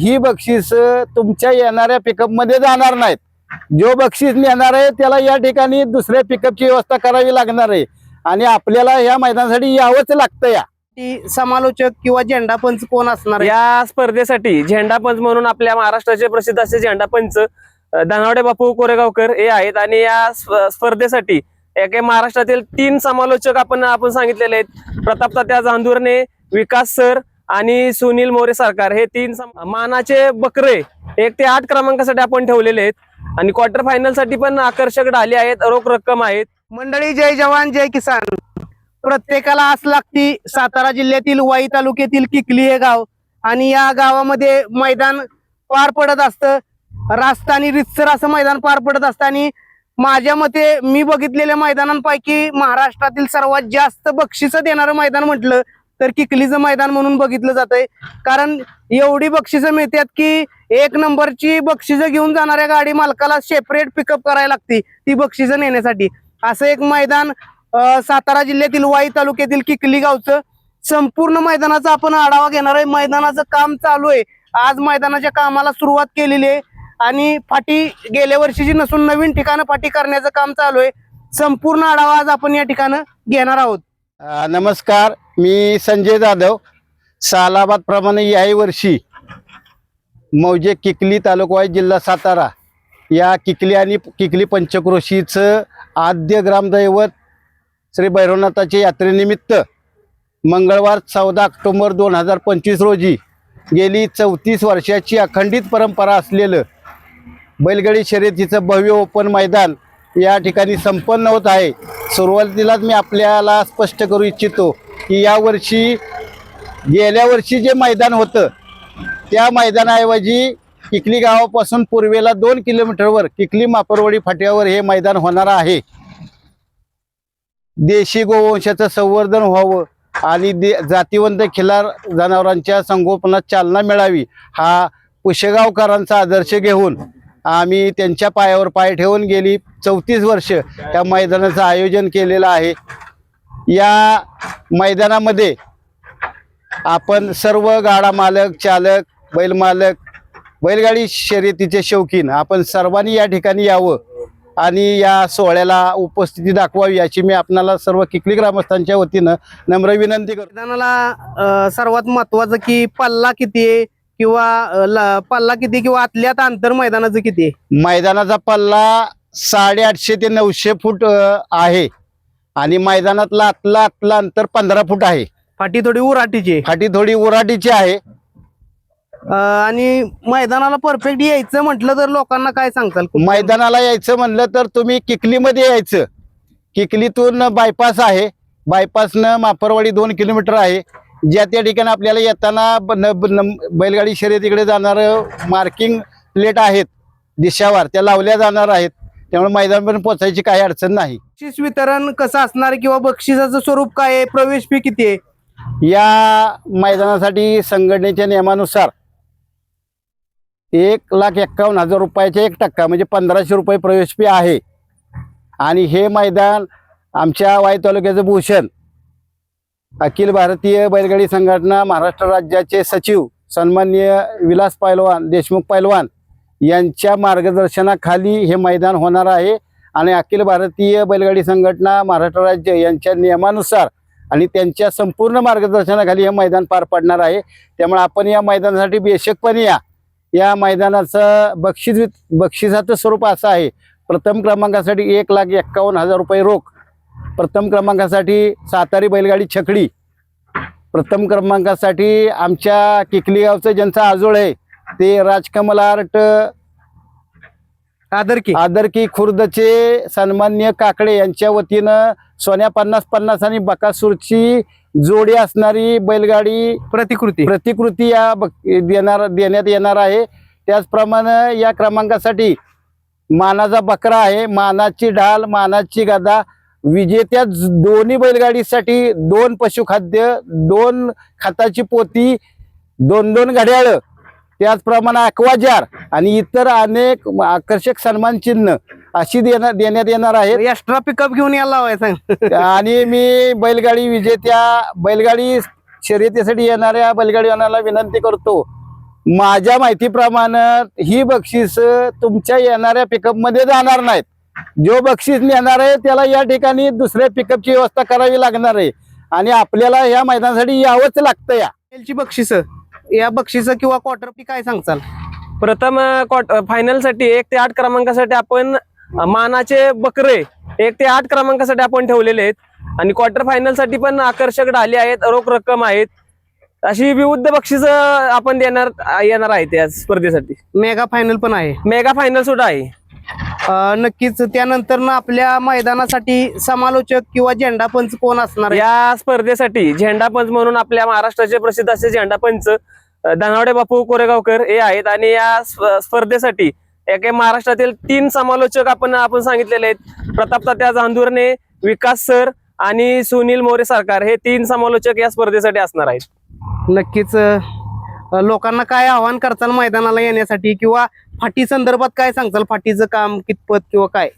ही बक्षीस तुमच्या येणाऱ्या पिकअपमध्ये जाणार नाहीत. जो बक्षीस नेणार आहे त्याला या ठिकाणी दुसऱ्या पिकअपची व्यवस्था करावी लागणार आहे. आणि आपल्याला या मैदानासाठी यावंच लागतं या. ती समालोचक किंवा झेंडा पंच कोण असणार आहे? या स्पर्धेसाठी झेंडा पंच म्हणून आपल्या महाराष्ट्राचे प्रसिद्ध असे झेंडा पंच धनावडे बापू कोरेगावकर हे आहेत. आणि या स्प- स्पर्धेसाठी एका महाराष्ट्रातील तीन समालोचक आपण आपण सांगितलेले आहेत. प्रताप तात्या जांदूरने विकास सर आणि सुनील मोरे सरकार हे तीन मानाचे बकरे एक ते आठ क्रमांकासाठी आपण ठेवलेले आहेत. आणि क्वार्टर फायनलसाठी पण आकर्षक डाले आहेत रोख रक्कम आहेत. मंडळी जय जवान जय किसान. प्रत्येकाला आस लागती सातारा जिल्ह्यातील वाई तालुक्यातील किकली हे गाव. आणि या गावामध्ये मैदान पार पडत असतं. रास्ता आणि रितसर असं मैदान पार पडत असतं. आणि माझ्या मते मी बघितलेल्या मैदानांपैकी महाराष्ट्रातील सर्वात जास्त बक्षिसं देणारं मैदान म्हटलं तर किकलीचं मैदान म्हणून बघितलं जातंय. कारण एवढी बक्षिसं मिळतात की एक नंबरची बक्षिसं घेऊन जाणाऱ्या गाडी मालकाला सेपरेट पिकअप करायला लागती ती बक्षिसं नेण्यासाठी. असं एक मैदान सातारा जिल्ह्यातील वाई तालुक्यातील किकली गावचं संपूर्ण मैदानाचा आपण आढावा घेणार आहे. मैदानाचं काम चालू आहे. आज मैदानाच्या कामाला सुरुवात केलेली आहे. आणि फाटी गेल्या वर्षीची नसून नवीन ठिकाणं फाटी करण्याचं काम चालू आहे. संपूर्ण आढावा आज आपण या ठिकाणं घेणार आहोत. नमस्कार. मी संजय जाधव सालाबाद प्रमाणे याही वर्षी मौजे किकली तालुकावाई जिल्हा सातारा या किकली आणि किकली पंचक्रोशीचं आद्य ग्रामदैवत श्री भैरवनाथाच्या यात्रेनिमित्त मंगळवार चौदा ऑक्टोबर दोन हजार पंचवीस रोजी गेली चौतीस वर्षाची अखंडित परंपरा असलेलं बैलगाडी शर्यतीचं भव्य ओपन मैदान या ठिकाणी संपन्न होत आहे. सुरुवातीलाच मी आपल्याला स्पष्ट करू इच्छितो की यावर्षी गेल्या वर्षी जे मैदान होतं त्या मैदानाऐवजी किकली गावापासून पूर्वेला दोन किलोमीटरवर किकली मापरवाडी फाट्यावर हे मैदान होणार आहे. देशी गोवंशाचं संवर्धन व्हावं आणि दे जातीवंत खिलार जनावरांच्या संगोपनात चालना मिळावी हा पुशेगावकरांचा आदर्श घेऊन आम्ही त्यांच्या पायावर पाय ठेवून गेली. चौतीस वर्ष या मैदानाचं आयोजन केलेलं आहे. या मैदानामध्ये आपण सर्व गाडा मालक चालक बैल मालक बैलगाडी शर्यतीचे शौकीन आपण सर्वांनी या ठिकाणी यावं आणि या सोहळ्याला उपस्थिती दाखवावी याची मी आपणाला सर्व किकली ग्रामस्थांच्या वतीनं नम्र विनंती करतो. मैदानाला सर्वात महत्वाचं की पल्ला किती आहे? किंवा ला- पल्ला किती किंवा आतल्यात अंतर मैदानाचं किती? आहे मैदानाचा पल्ला साडेआठशे ते नऊशे फूट अ, आहे. आणि मैदानातला आतला आतला अंतर पंधरा फूट आहे. फाटी थोडी उराटीची आहे फाटी थोडी उराटीची आहे. अं, आणि मैदानाला परफेक्ट यायचं म्हटलं तर लोकांना काय सांगताल मैदानाला यायचं म्हणलं तर तुम्ही किकलीमध्ये यायचं. किकलीतून बायपास आहे. बायपासनं मापरवाडी दोन किलोमीटर आहे. ज्या त्या ठिकाणी आपल्याला येताना बैलगाडी शर्यतीकडे जाणारं मार्किंग प्लेट आहेत. दिशावर त्या लावल्या जाणार आहेत. त्यामुळे मैदानपर्यंत पोचायची काही अडचण नाही. बक्षीस वितरण कसं असणार किंवा बक्षिसाचं स्वरूप काय आहे? प्रवेश फी किती आहे? या मैदानासाठी संघटनेच्या नियमानुसार एक लाख एक्कावन्न हजार रुपयाचा एक टक्का म्हणजे पंधराशे रुपये प्रवेश फी आहे. आणि हे मैदान आमच्या वाई तालुक्याचं भूषण अखिल भारतीय बैलगाडी संघटना महाराष्ट्र राज्याचे सचिव सन्माननीय विलास पैलवान देशमुख पैलवान यांच्या मार्गदर्शनाखाली हे मैदान होणार आहे. आणि अखिल भारतीय बैलगाडी संघटना महाराष्ट्र राज्य यांच्या नियमानुसार आणि त्यांच्या संपूर्ण मार्गदर्शनाखाली हे मैदान पार पडणार आहे. त्यामुळे आपण या मैदानासाठी बेशकपणे या. या मैदानाचं बक्षीस बक्षिसाचं स्वरूप असं आहे. प्रथम क्रमांकासाठी एक लाख एक्कावन्न हजार रुपये रोख. प्रथम क्रमांकासाठी सातारी बैलगाडी छकडी. प्रथम क्रमांकासाठी आमच्या किकली गावचं ज्यांचं आजोळ आहे ते राजकमल आर्ट आदर की आदरकी खुर्दचे सन्मान्य काकडे यांच्या वतीनं सोन्या पन्नास पन्नास आणि बकासूरची जोडी असणारी बैलगाडी प्रतिकृती. प्रतिकृती या देणार देण्यात येणार आहे. त्याचप्रमाणे या क्रमांकासाठी मानाचा बकरा आहे मानाची ढाल मानाची गदा विजेत्या दोन्ही बैलगाडीसाठी दोन पशुखाद्य दोन खताची पोती दोन दोन घड्याळ त्याचप्रमाणे अक्वाजार आणि इतर अनेक आकर्षक सन्मान चिन्ह अशी देणार देण्यात येणार आहेत. एक्स्ट्रा पिकअप घेऊन यायला लावाय सांग आणि मी बैलगाडी विजेत्या बैलगाडी शर्यतीसाठी येणाऱ्या बैलगाडीवानाला विनंती करतो माझ्या माहितीप्रमाणे ही बक्षीस तुमच्या येणाऱ्या पिकअपमध्ये जाणार नाहीत. जो बक्षीस नेणार आहे त्याला या ठिकाणी दुसऱ्या पिकअपची व्यवस्था करावी लागणार आहे. आणि आपल्याला या मैदानासाठी यावंच लागतं या. ची बक्षिस या बक्षिस किंवा क्वार्टर काय सांगचाल प्रथम फायनलसाठी एक ते आठ क्रमांकासाठी आपण मानाचे बकरे एक ते आठ क्रमांकासाठी आपण ठेवलेले आहेत. आणि क्वार्टर फायनलसाठी पण आकर्षक ढाली आहेत रोख रक्कम आहेत. अशी विविध बक्षीस आपण देणार येणार आहेत या स्पर्धेसाठी. मेगा फायनल पण आहे. मेगा फायनल सुद्धा आहे. नक्कीच त्यानंतर ना आपल्या मैदानासाठी समालोचक किंवा झेंडा पंच कोण असणार या स्पर्धेसाठी झेंडा पंच म्हणून आपल्या महाराष्ट्राचे प्रसिद्ध असे झेंडा पंच धनावडे बापू कोरेगावकर हे आहेत. आणि या स्प- स्पर्धेसाठी एका महाराष्ट्रातील तीन समालोचक आपण आपण सांगितलेले आहेत. प्रताप तात्या जांधूरने विकास सर आणि सुनील मोरे सरकार हे तीन समालोचक या स्पर्धेसाठी असणार आहेत. नक्कीच लोकांना काय आव्हान करताल मैदानाला येण्यासाठी किंवा फाटी संदर्भात काय सांगताल? फाटीचं काम कितपत किंवा काय?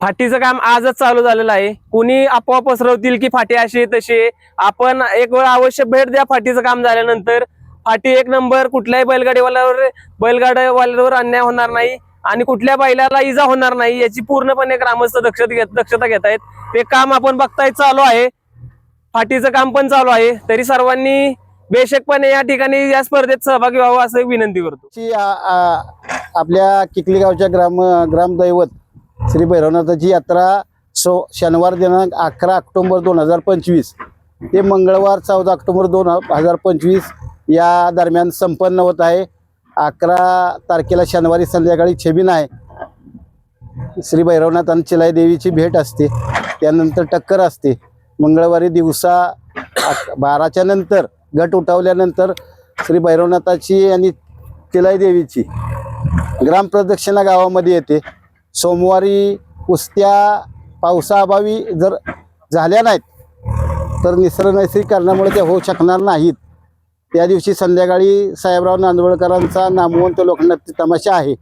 फाटीचं काम आजच चालू झालेलं आहे. कुणी आपोआप पसरवतील की फाटी अशी तशी. आपण एक वेळ अवश्य भेट द्या फाटीचं काम झाल्यानंतर. फाटी एक नंबर कुठल्याही बैलगाडीवाल्यावर बैलगाडीवाल्यावर अन्याय होणार नाही आणि कुठल्या बैलाला इजा होणार नाही याची पूर्णपणे ग्रामस्थ दक्षता घेत दक्षता घेत आहेत. ते काम आपण बघताय चालू आहे. फाटीचं काम पण चालू आहे. तरी सर्वांनी बेशकपणे या ठिकाणी या स्पर्धेत सहभागी व्हावं असं विनंती करतो. आपल्या किकली गावच्या ग्राम ग्रामदैवत श्री भैरवनाथाची यात्रा सो शनिवार दिनांक अकरा ऑक्टोंबर दोन हजार पंचवीस ते मंगळवार चौदा ऑक्टोबर दोन हजार पंचवीस या दरम्यान संपन्न होत आहे. अकरा तारखेला शनिवारी संध्याकाळी छबिन आहे श्री भैरवनाथ आणि चिलाई देवीची भेट असते. त्यानंतर टक्कर असते. मंगळवारी दिवसा बाराच्या नंतर गट उठवल्यानंतर श्री भैरवनाथाची आणि चिलाई देवीची ग्रामप्रदक्षिणा गावामध्ये येते. सोमवारी कुस्त्या पावसाअभावी जर झाल्या नाहीत तर निसर्ग नैसर्गिक कारणामुळे त्या होऊ शकणार नाहीत. त्या दिवशी संध्याकाळी साहेबराव नांदवळकरांचा नामवंत लोकनाट्य तमाशा आहे.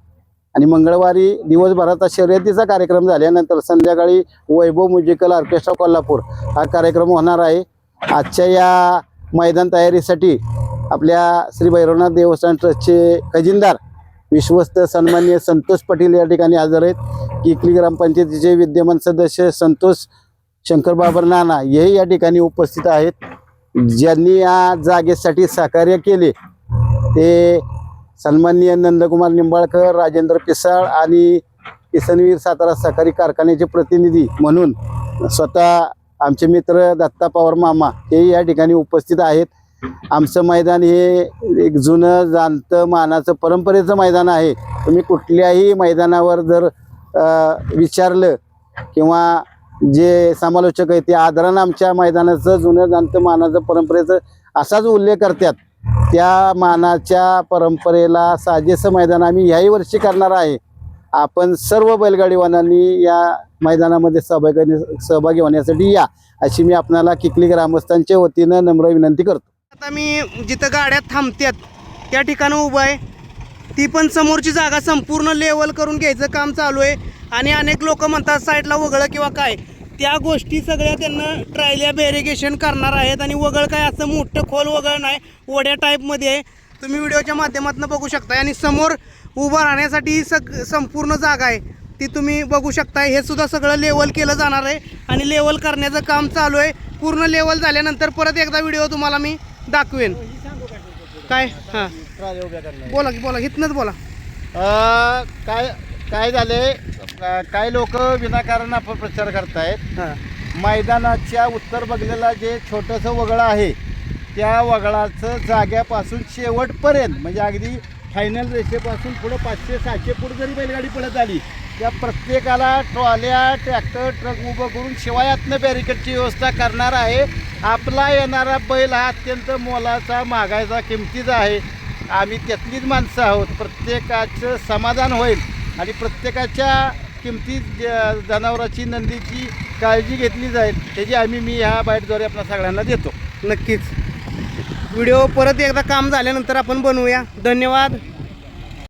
आणि मंगळवारी दिवसभराचा शर्यतीचा कार्यक्रम झाल्यानंतर संध्याकाळी वैभव म्युझिकल ऑर्केस्ट्रा कोल्हापूर हा कार्यक्रम होणार आहे. आजच्या या मैदान तयारीसाठी आपल्या श्री भैरवनाथ देवस्थान ट्रस्टचे खजिनदार विश्वस्त सन्मान्य संतोष पाटील या ठिकाणी हजर आहेत. किकली ग्रामपंचायतीचे विद्यमान सदस्य संतोष शंकरबाबर नाना हेही या ठिकाणी उपस्थित आहेत. ज्यांनी या जागेसाठी सहकार्य केले ते सन्माननीय नंदकुमार निंबाळकर राजेंद्र पिसाळ आणि किसनवीर सातारा सहकारी कारखान्याचे प्रतिनिधी म्हणून स्वतः आमचे मित्र दत्ता पवार मामा हे या ठिकाणी उपस्थित आहेत. आमचं मैदान हे एक जुनं जाणतं मानाचं परंपरेचं मैदान आहे. तुम्ही कुठल्याही मैदानावर जर विचारलं किंवा जे समालोचक आहेत ते आदरानं आमच्या मैदानाचं जुनं जाणतं मानाचं परंपरेचं असाच उल्लेख करतात. त्या मानाच्या परंपरेला साजेसं मैदान आम्ही ह्याही वर्षी करणार आहे. आपण सर्व बैलगाडीवानांनी या मैदानामध्ये सहभागी सहभागी होण्यासाठी या अशी मी आपणाला किकली ग्रामस्थांच्या वतीनं नम्र विनंती करतो. आता मी जिथं गाड्या थांबतात त्या ठिकाणी उभं आहे. ती पण समोरची जागा संपूर्ण लेवल करून घ्यायचं काम चालू आहे. आणि अनेक लोक म्हणतात साईडला वगळं किंवा काय. त्या गोष्टी सगळ्या त्यांना ट्रायल्या बॅरिगेशन करणार आहेत. आणि वगळ काय असं मोठं खोल वगळ नाही वड्या टाईपमध्ये आहे. तुम्ही व्हिडिओच्या माध्यमातून बघू शकताय. आणि समोर उभं राहण्यासाठी सग संपूर्ण जागा आहे. ती तुम्ही बघू शकताय. हे सुद्धा सगळं लेवल केलं जाणार आहे. आणि लेवल करण्याचं काम चालू आहे. पूर्ण लेवल झाल्यानंतर परत एकदा व्हिडिओ तुम्हाला मी दाखवेन. काय? हां. बोला की बोला. इथनंच बोला. अ, काय काय झाले काही लोक विनाकारण अपप्रचार करतायत. हां. मैदानाच्या उत्तर बघलेला जे छोटंसं वगळं आहे त्या वगळाचं जाग्यापासून शेवटपर्यंत म्हणजे अगदी फायनल रेषेपासून पुढं पाचशे सहाशे फूट जरी बैलगाडी पळत आली त्या प्रत्येकाला ट्रॉल्या ट्रॅक्टर ट्रक उभं करून शिवायातनं बॅरिकेडची व्यवस्था करणार आहे. आपला येणारा बैल हा अत्यंत मोलाचा मागायचा किमतीचा आहे. आम्ही त्यातलीच माणसं आहोत. प्रत्येकाचं समाधान होईल आणि प्रत्येकाच्या किमती ज- जनावराची नंदीची काळजी घेतली जाईल त्याची आम्ही मी ह्या बाईटद्वारे आपल्या सगळ्यांना देतो. नक्कीच. व्हिडिओ परत एकदा काम झाल्यानंतर आपण बनवूया. धन्यवाद.